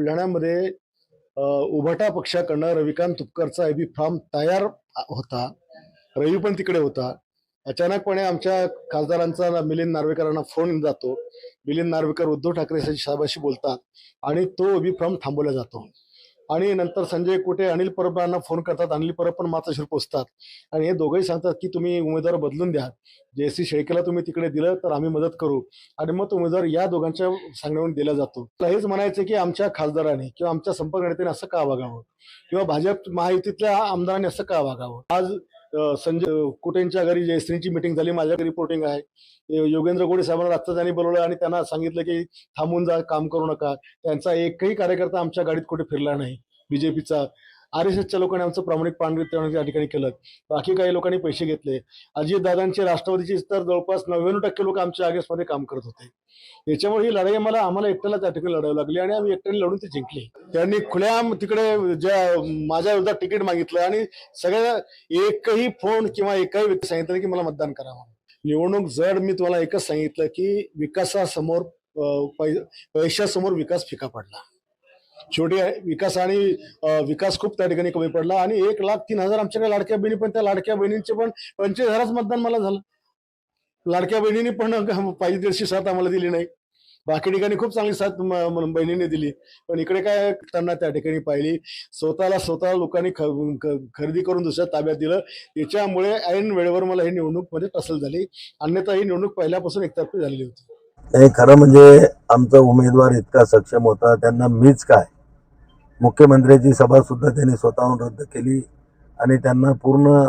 बुलढाण्यामध्ये उभटा उभाटा पक्षाकडनं रविकांत तुपकरचा एबी फॉर्म तयार होता. रवी पण तिकडे होता. अचानकपणे आमच्या खासदारांचा मिलिंद नार्वेकरांना फोन जातो. मिलिंद नार्वेकर उद्धव ठाकरे साहेबाशी बोलतात आणि तो एबी फॉर्म थांबवला जातो. आणि नंतर संजय कुटे अनिल परब यांना फोन करतात. अनिल परब पण मातोश्रीवर पोचतात. आणि हे दोघंही सांगतात की तुम्ही उमेदवार बदलून द्या. जयसी शेळकेला तुम्ही तिकडे दिलं तर आम्ही मदत करू. आणि मग उमेदवार या दोघांच्या सांगण्यावरून दिला जातो. हेच म्हणायचं की आमच्या खासदाराने किंवा आमच्या संपर्क नेत्याने असं का वागावं? किंवा भाजप महायुतीतल्या आमदारांनी असं का वागावं? आज संजय कुटेंच्या घरी जयश्रींची मिटिंग झाली माझ्या घरी रिपोर्टिंग आहे योगेंद्र गोडे साहेबांना रात्र त्यांनी बोलवलं आणि त्यांना सांगितलं की थांबून जा काम करू नका. त्यांचा एकही कार्यकर्ता आमच्या गाडीत कुठे फिरला नाही. बीजेपीचा आर एस एसच्या लोकांनी आमचं प्रामाणिक पांडित त्या ठिकाणी केलं. बाकी काही लोकांनी पैसे घेतले. अजितदादांचे राष्ट्रवादीचे तर जवळपास नव्याण्णव टक्के लोक आमच्या आगेसमध्ये काम करत होते. याच्यामुळे ही लढाई मला आम्हाला एकट्याला त्या ठिकाणी लढावी लागली आणि आम्ही एकट्याने लढून ती जिंकली. त्यांनी खुल्याम तिकडे ज्या माझ्या विरोधात तिकीट मागितलं आणि सगळ्या एकही फोन किंवा एकही व्यक्ती सांगितलं की मला मतदान करावं निवडणूक जड मी तुम्हाला एकच सांगितलं की विकासासमोर पैशासमोर विकास फिका पडला. शेवटी विकास आणि विकास खूप त्या ठिकाणी कमी पडला आणि एक लाख तीन हजार आमच्याकडे लाडक्या बहिणी पण त्या लाडक्या बहिणींचे पण पंचवीस हजारच मतदान मला झालं. लाडक्या बहिणींनी पण पाहिजे तशी साथ आम्हाला दिली नाही. बाकी ठिकाणी खूप चांगली साथ बहिणीने दिली. पण इकडे काय त्यांना त्या ठिकाणी पाहिली स्वतःला स्वतः लोकांनी ख- खरेदी करून दुसऱ्या ताब्यात दिलं. याच्यामुळे ऐन वेळेवर मला ही निवडणूकमध्ये टसल झाली. अन्यथा ही निवडणूक पहिल्यापासून एकतर्फी झालेली होती. नाही खरं म्हणजे आमचा उमेदवार इतका सक्षम होता त्यांना मीच काय? मुख्यमंत्र्याची सभासुद्धा त्यांनी स्वतःहून रद्द केली आणि त्यांना पूर्ण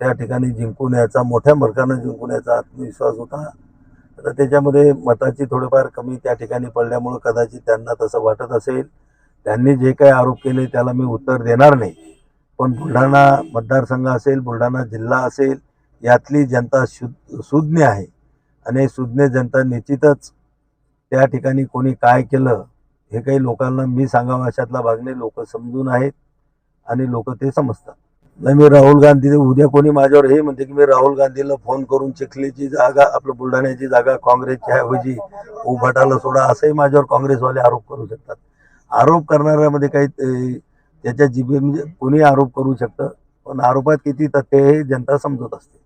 त्या ठिकाणी जिंकून यायचा मोठ्या मर्कानं जिंकून याचा आत्मविश्वास होता. तर त्याच्यामध्ये मताची थोडीफार कमी त्या ठिकाणी पडल्यामुळं कदाचित त्यांना तसं वाटत असेल. त्यांनी जे काही आरोप केले त्याला मी उत्तर देणार नाही. पण बुलढाणा मतदारसंघ असेल बुलढाणा जिल्हा असेल यातली जनता शु सुज्ञ आहे. आणि सुज्ञ जनता निश्चितच त्या ठिकाणी कोणी काय केलं हे काही लोकांना मी सांगावं अशातला भाग नाही. लोक समजून आहेत आणि लोक ते समजतात. नाही मी राहुल गांधी उद्या कोणी माझ्यावर हे म्हणते की मी राहुल गांधीला फोन करून चिखलीची जागा आपलं बुलढाण्याची जागा काँग्रेसच्या ऐवजी उभाटाला सोडा असंही माझ्यावर काँग्रेसवाले आरोप करू शकतात. आरोप करणाऱ्यामध्ये काही ते- त्याच्या जिबे म्हणजे कोणी आरोप करू शकतं पण आरोपात किती तथ्य हे जनता समजत असते.